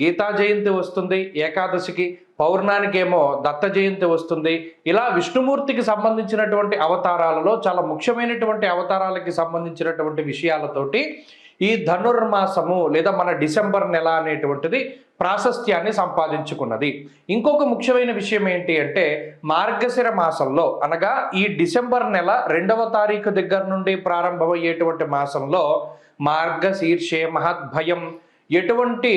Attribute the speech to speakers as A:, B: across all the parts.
A: గీతా జయంతి వస్తుంది ఏకాదశికి పౌర్ణానికేమో దత్త జయంతి వస్తుంది. ఇలా విష్ణుమూర్తికి సంబంధించినటువంటి అవతారాలలో చాలా ముఖ్యమైనటువంటి అవతారాలకి సంబంధించినటువంటి విషయాలతోటి ఈ ధనుర్మాసము లేదా మన డిసెంబర్ నెల అనేటువంటిది ప్రాశస్త్యాన్ని సంపాదించుకున్నది. ఇంకొక ముఖ్యమైన విషయం ఏంటి అంటే మార్గశిర మాసంలో అనగా ఈ డిసెంబర్ నెల రెండవ తారీఖు దగ్గర నుండి ప్రారంభమయ్యేటువంటి మాసంలో మార్గశీర్షే మహద్భయం ఎటువంటి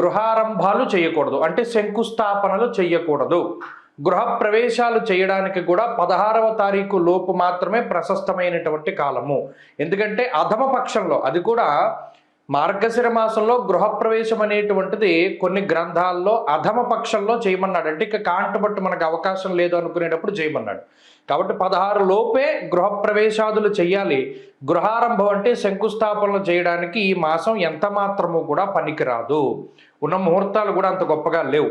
A: గృహారంభాలు చేయకూడదు. అంటే శంకుస్థాపనలు చేయకూడదు. గృహ ప్రవేశాలు చేయడానికి కూడా పదహారవ తారీఖు లోపు మాత్రమే ప్రశస్తమైనటువంటి కాలము. ఎందుకంటే అధమ పక్షంలో అది కూడా మార్గశిర మాసంలో గృహప్రవేశం అనేటువంటిది కొన్ని గ్రంథాల్లో అధమ పక్షంలో చేయమన్నాడు అంటే ఇక కాంటబట్టు మనకు అవకాశం లేదు అనుకునేటప్పుడు చేయమన్నాడు. కాబట్టి పదహారు లోపే గృహప్రవేశాదులు చేయాలి గృహారంభం అంటే శంకుస్థాపనలు చేయడానికి ఈ మాసం ఎంత మాత్రము కూడా పనికిరాదు. ఉన్న ముహూర్తాలు కూడా అంత గొప్పగా లేవు.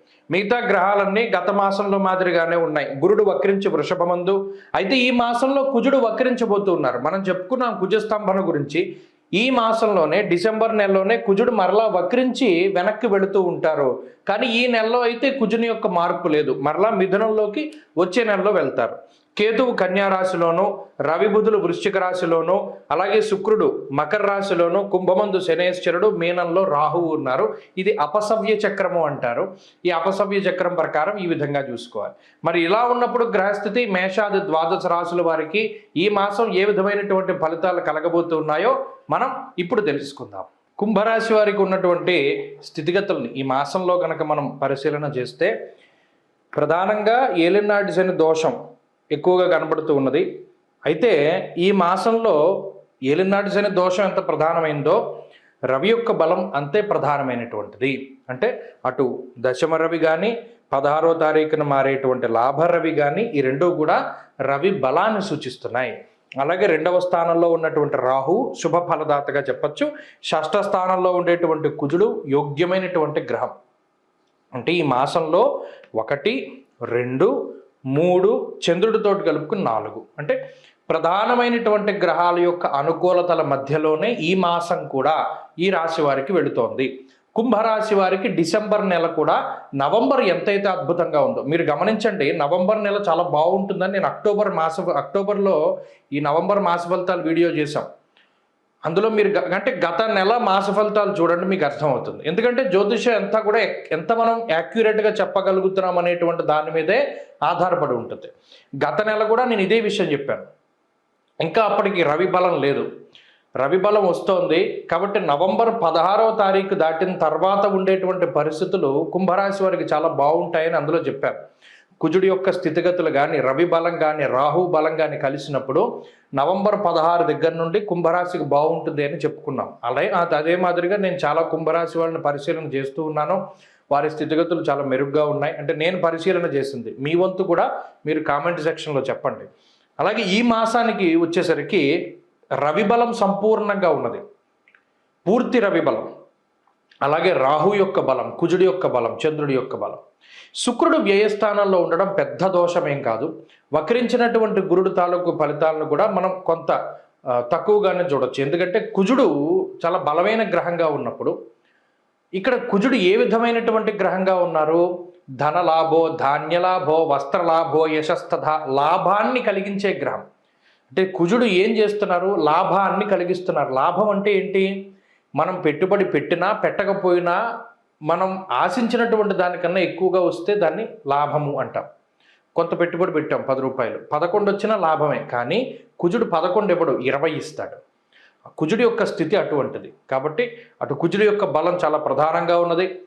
A: మిగతా గ్రహాలన్నీ గత మాసంలో మాదిరిగానే ఉన్నాయి. గురుడు వక్రించి వృషభమందు. అయితే ఈ మాసంలో కుజుడు వక్రించబోతున్నారు. మనం చెప్పుకున్నాం కుజస్తంభన గురించి. ఈ మాసంలోనే డిసెంబర్ నెలలోనే కుజుడు మరలా వక్రించి వెనక్కి వెళుతూ ఉంటారు. కానీ ఈ నెలలో అయితే కుజుని యొక్క మార్పు లేదు. మరలా మిథునంలోకి వచ్చే నెలలో వెళ్తారు. కేతువు కన్యారాశిలోను రవి బుధులు వృశ్చిక రాశిలోను అలాగే శుక్రుడు మకర రాశిలోను కుంభమందు శనేశ్వరుడు మీనంలో రాహువు ఉన్నారు. ఇది అపసవ్య చక్రము అంటారు. ఈ అపసవ్య చక్రం ప్రకారం ఈ విధంగా చూసుకోవాలి. మరి ఇలా ఉన్నప్పుడు గ్రహస్థితి మేషాది ద్వాదశ రాశుల వారికి ఈ మాసం ఏ విధమైనటువంటి ఫలితాలు కలగబోతున్నాయో మనం ఇప్పుడు తెలుసుకుందాం. కుంభరాశి వారికి ఉన్నటువంటి స్థితిగతుల్ని ఈ మాసంలో కనుక మనం పరిశీలన చేస్తే ప్రధానంగా ఏలినాటి శని దోషం ఎక్కువగా కనబడుతూ ఉన్నది. అయితే ఈ మాసంలో ఏలినాటి శని దోషం ఎంత ప్రధానమైందో రవి యొక్క బలం అంతే ప్రధానమైనటువంటిది. అంటే అటు దశమ రవి కానీ పదహారో తారీఖున మారేటువంటి లాభ రవి కానీ ఈ రెండు కూడా రవి బలాన్ని సూచిస్తున్నాయి. అలాగే రెండవ స్థానంలో ఉన్నటువంటి రాహు శుభ ఫలదాతగా చెప్పచ్చు. షష్ఠ స్థానంలో ఉండేటువంటి కుజుడు యోగ్యమైనటువంటి గ్రహం. అంటే ఈ మాసంలో ఒకటి రెండు మూడు చంద్రుడితోటి కలుపుకుని నాలుగు. అంటే ప్రధానమైనటువంటి గ్రహాల యొక్క అనుకూలతల మధ్యలోనే ఈ మాసం కూడా ఈ రాశి వారికి వెళుతోంది. కుంభరాశి వారికి డిసెంబర్ నెల కూడా నవంబర్ ఎంతైతే అద్భుతంగా ఉందో మీరు గమనించండి నవంబర్ నెల చాలా బాగుంటుందని నేను అక్టోబర్ మాస అక్టోబర్లో ఈ నవంబర్ మాస ఫలితాలు వీడియో చేశాం. అందులో మీరు అంటే గత నెల మాస ఫలితాలు చూడండి మీకు అర్థమవుతుంది. ఎందుకంటే జ్యోతిషం ఎంత కూడా ఎంత మనం యాక్యురేట్గా చెప్పగలుగుతున్నాం అనేటువంటి దాని మీదే ఆధారపడి ఉంటుంది. గత నెల కూడా నేను ఇదే విషయం చెప్పాను. ఇంకా అప్పటికి రవి బలం లేదు. రవి బలం వస్తోంది. కాబట్టి నవంబర్ పదహారవ తారీఖు దాటిన తర్వాత ఉండేటువంటి పరిస్థితులు కుంభరాశి వారికి చాలా బాగుంటాయని అందులో చెప్పారు కుజుడి యొక్క స్థితిగతులు కానీ రవి బలం కానీ రాహు బలం కానీ కలిసినప్పుడు నవంబర్ పదహారు దగ్గర నుండి కుంభరాశికి బాగుంటుంది అని చెప్పుకున్నాం. అలాగే అదే మాదిరిగా నేను చాలా కుంభరాశి వాళ్ళని పరిశీలన చేస్తూ ఉన్నాను. వారి స్థితిగతులు చాలా మెరుగ్గా ఉన్నాయి. అంటే నేను పరిశీలన చేసింది. మీ వంతు కూడా మీరు కామెంట్ సెక్షన్లో చెప్పండి. అలాగే ఈ మాసానికి వచ్చేసరికి రవి బలం సంపూర్ణంగా ఉన్నది. పూర్తి రవి బలం. అలాగే రాహు యొక్క బలం కుజుడి యొక్క బలం చంద్రుడి యొక్క బలం. శుక్రుడు వ్యయస్థానంలో ఉండడం పెద్ద దోషమేం కాదు. వక్రించినటువంటి గురుడు తాలూకు ఫలితాలను కూడా మనం కొంత తక్కువగానే చూడొచ్చు. ఎందుకంటే కుజుడు చాలా బలమైన గ్రహంగా ఉన్నప్పుడు ఇక్కడ కుజుడు ఏ విధమైనటువంటి గ్రహంగా ఉన్నారు? ధనలాభో ధాన్యలాభో వస్త్రలాభో యశస్తథ లాభాన్ని కలిగించే గ్రహం. అంటే కుజుడు ఏం చేస్తున్నారు? లాభాన్ని కలిగిస్తున్నారు. లాభం అంటే ఏంటి? మనం పెట్టుబడి పెట్టినా పెట్టకపోయినా మనం ఆశించినటువంటి దానికన్నా ఎక్కువగా వస్తే దాన్ని లాభము అంటాం. కొంత పెట్టుబడి పెట్టాం పది రూపాయలు. పదకొండు వచ్చినా లాభమే. కానీ కుజుడు పదకొండు ఇవ్వడు ఇరవై ఇస్తాడు. కుజుడి యొక్క స్థితి అటువంటిది. కాబట్టి అటు కుజుడి యొక్క బలం చాలా ప్రధానంగా ఉన్నది.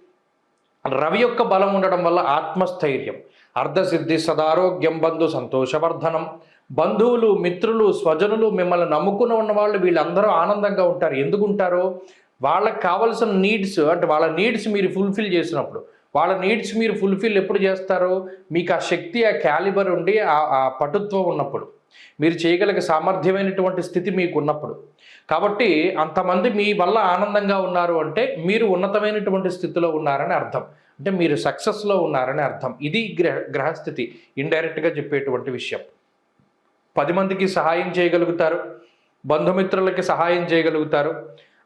A: రవి యొక్క బలం ఉండడం వల్ల ఆత్మస్థైర్యం. అర్ధసిద్ధి సదారోగ్యం బంధు సంతోషవర్ధనం. బంధువులు మిత్రులు స్వజనులు మిమ్మల్ని నమ్ముకుని ఉన్న వాళ్ళు వీళ్ళందరూ ఆనందంగా ఉంటారు. ఎందుకుంటారు వాళ్ళకి కావలసిన నీడ్స్ అంటే వాళ్ళ నీడ్స్ మీరు ఫుల్ఫిల్ చేసినప్పుడు వాళ్ళ నీడ్స్ మీరు ఫుల్ఫిల్ ఎప్పుడు చేస్తారు మీకు ఆ శక్తి ఆ క్యాలిబర్ ఉండి ఆ ఆ పటుత్వం ఉన్నప్పుడు మీరు చేయగలిగే సామర్థ్యమైనటువంటి స్థితి మీకు ఉన్నప్పుడు. కాబట్టి అంతమంది మీ వల్ల ఆనందంగా ఉన్నారు అంటే మీరు ఉన్నతమైనటువంటి స్థితిలో ఉన్నారని అర్థం. అంటే మీరు సక్సెస్లో ఉన్నారని అర్థం. ఇది గ్రహ గ్రహస్థితి ఇండైరెక్ట్గా చెప్పేటువంటి విషయం. పది మందికి సహాయం చేయగలుగుతారు బంధుమిత్రులకి సహాయం చేయగలుగుతారు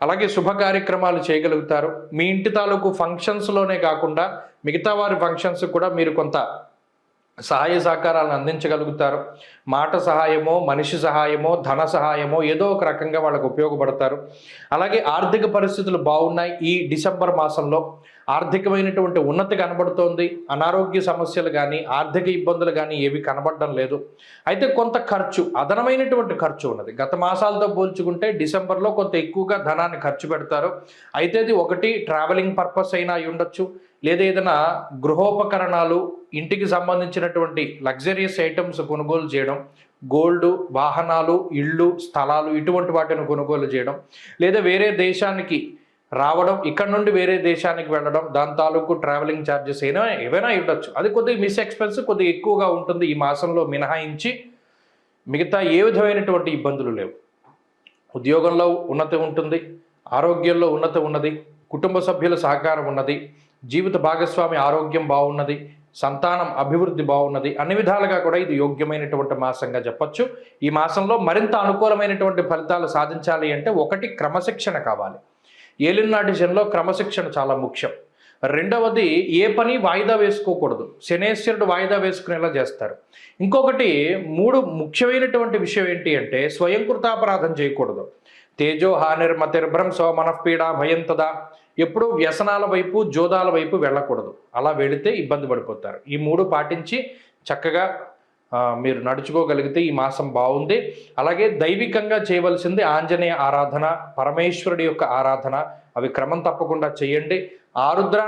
A: అలాగే శుభ కార్యక్రమాలు చేయగలుగుతారు. మీ ఇంటి తాలూకు ఫంక్షన్స్లోనే కాకుండా మిగతా వారి ఫంక్షన్స్ కూడా మీరు కొంత సహాయ సహకారాలను అందించగలుగుతారు. మాట సహాయమో మనిషి సహాయమో ధన సహాయమో ఏదో ఒక రకంగా వాళ్ళకు ఉపయోగపడతారు. అలాగే ఆర్థిక పరిస్థితులు బాగున్నాయి. ఈ డిసెంబర్ మాసంలో ఆర్థికమైనటువంటి ఉన్నతి కనబడుతోంది. అనారోగ్య సమస్యలు కానీ ఆర్థిక ఇబ్బందులు కానీ ఏవి కనబడడం లేదు. అయితే కొంత ఖర్చు అదనమైనటువంటి ఖర్చు ఉన్నది. గత మాసాలతో పోల్చుకుంటే డిసెంబర్లో కొంత ఎక్కువగా ధనాన్ని ఖర్చు పెడతారు. అయితే ఇది ఒకటి ట్రావెలింగ్ పర్పస్ అయినా అయి ఉండొచ్చు. లేదా ఏదైనా గృహోపకరణాలు ఇంటికి సంబంధించినటువంటి లగ్జరియస్ ఐటమ్స్ కొనుగోలు చేయడం గోల్డ్ వాహనాలు ఇళ్ళు స్థలాలు ఇటువంటి వాటిని కొనుగోలు చేయడం లేదా వేరే దేశానికి రావడం ఇక్కడ నుండి వేరే దేశానికి వెళ్ళడం దాని తాలూకు ట్రావెలింగ్ ఛార్జెస్ అయినా ఏవైనా ఉండొచ్చు అది కొద్దిగా మిస్ ఎక్స్పెన్స్ కొద్దిగా ఎక్కువగా ఉంటుంది ఈ మాసంలో మినహాయించి మిగతా ఏ విధమైనటువంటి ఇబ్బందులు లేవు. ఉద్యోగంలో ఉన్నతి ఉంటుంది ఆరోగ్యంలో ఉన్నత ఉన్నది కుటుంబ సభ్యుల సహకారం ఉన్నది జీవిత భాగస్వామి ఆరోగ్యం బాగున్నది సంతానం అభివృద్ధి బాగున్నది అన్ని విధాలుగా కూడా ఇది యోగ్యమైనటువంటి మాసంగా చెప్పచ్చు. ఈ మాసంలో మరింత అనుకూలమైనటువంటి ఫలితాలు సాధించాలి అంటే ఒకటి క్రమశిక్షణ కావాలి. ఏలినాటి జన్లో క్రమశిక్షణ చాలా ముఖ్యం. రెండవది ఏ పని వాయిదా వేసుకోకూడదు. శనేశ్వరుడు వాయిదా వేసుకునేలా చేస్తారు. ఇంకొకటి మూడు ముఖ్యమైనటువంటి విషయం ఏంటి అంటే స్వయంకృతాపరాధం చేయకూడదు. తేజో హానిర్మతిర్భ్రం సో మనఃపీడ భయం తదా ఎప్పుడూ వ్యసనాల వైపు జోదాల వైపు వెళ్ళకూడదు. అలా వెళితే ఇబ్బంది పడిపోతారు. ఈ మూడు పాటించి చక్కగా మీరు నడుచుకోగలిగితే ఈ మాసం బాగుంది. అలాగే దైవికంగా చేయవలసింది ఆంజనేయ ఆరాధన పరమేశ్వరుడి యొక్క ఆరాధన. అవి క్రమం తప్పకుండా చేయండి. ఆరుద్ర